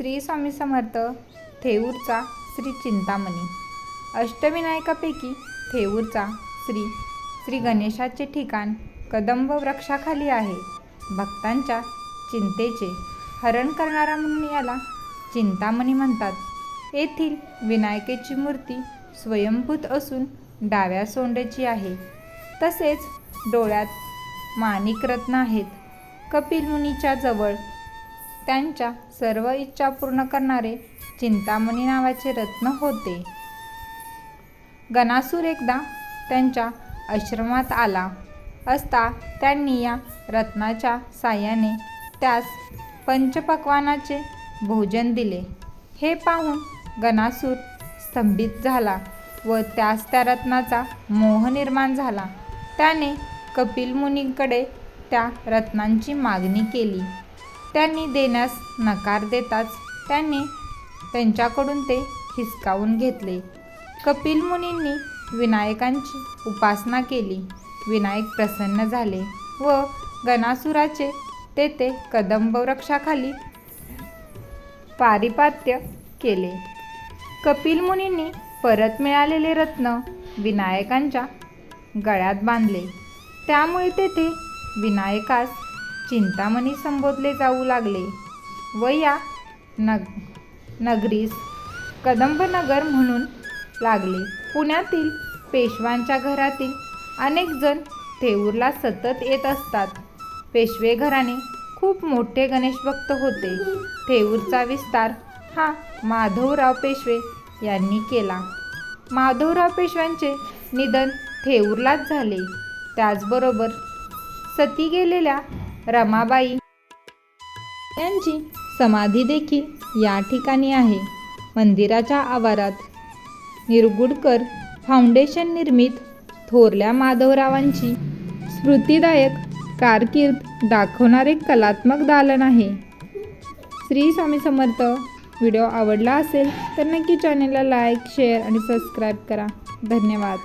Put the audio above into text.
श्री स्वामी समर्थ थेऊरचा श्री चिंतामणी. अष्टविनायकापैकी थेऊरचा श्री श्री गणेशाचे ठिकाण कदंब वृक्षाखाली आहे. भक्तांच्या चिंतेचे हरण करणारा म्हणून याला चिंतामणी म्हणतात. येथील विनायकेची मूर्ती स्वयंभूत असून डाव्या सोंडेची आहे. तसेच डोळ्यात माणिक रत्न आहेत. कपिल मुनीच्या जवळ त्यांच्या सर्व इच्छा पूर्ण करणारे चिंतामणी नावाचे रत्न होते. गणासूर एकदा त्यांच्या आश्रमात आला असता त्यांनी या रत्नाच्या साह्याने त्यास पंचपक्वानाचे भोजन दिले. हे पाहून गणासूर स्तंभित झाला व त्यास त्या रत्नाचा मोह निर्माण झाला. त्याने कपिल मुनींकडे त्या रत्नांची मागणी केली. त्यांनी देण्यास नकार देताच त्यांनी त्यांच्याकडून ते हिसकावून घेतले. कपिल मुनींनी विनायकांची उपासना केली. विनायक प्रसन्न झाले व गणासुराचे तेथे कदंब वृक्षाखाली पारिपात्य केले. कपिल मुनींनी परत मिळालेले रत्न विनायकांच्या गळ्यात बांधले. त्यामुळे तेथे विनायकास चिंतामणी संबोधले जाऊ लागले. व या नग नगरीस कदंबनगर म्हणून लागले. पुण्यातील पेशवांच्या घरातील अनेक जण थेऊरला सतत येत असतात. पेशवे घराणे खूप मोठे गणेश भक्त होते. थेऊरचा विस्तार हा माधवराव पेशवे यांनी केला. माधवराव पेशव्यांचे निधन थेऊरलाच झाले. त्याचबरोबर सती गेलेल्या रमाबाई. यांची समाधी देखील या ठिकाणी आहे मंदिराच्या आवारात. निरगुडकर फाउंडेशन निर्मित थोरल्या माधवरावांची स्मृतिदायक कारकीर्द दाखवणारे कलात्मक दालन आहे. श्री स्वामी समर्थ व्हिडिओ आवडला असेल तर नक्की चॅनलला लाईक शेअर आणि सबस्क्राईब करा. धन्यवाद.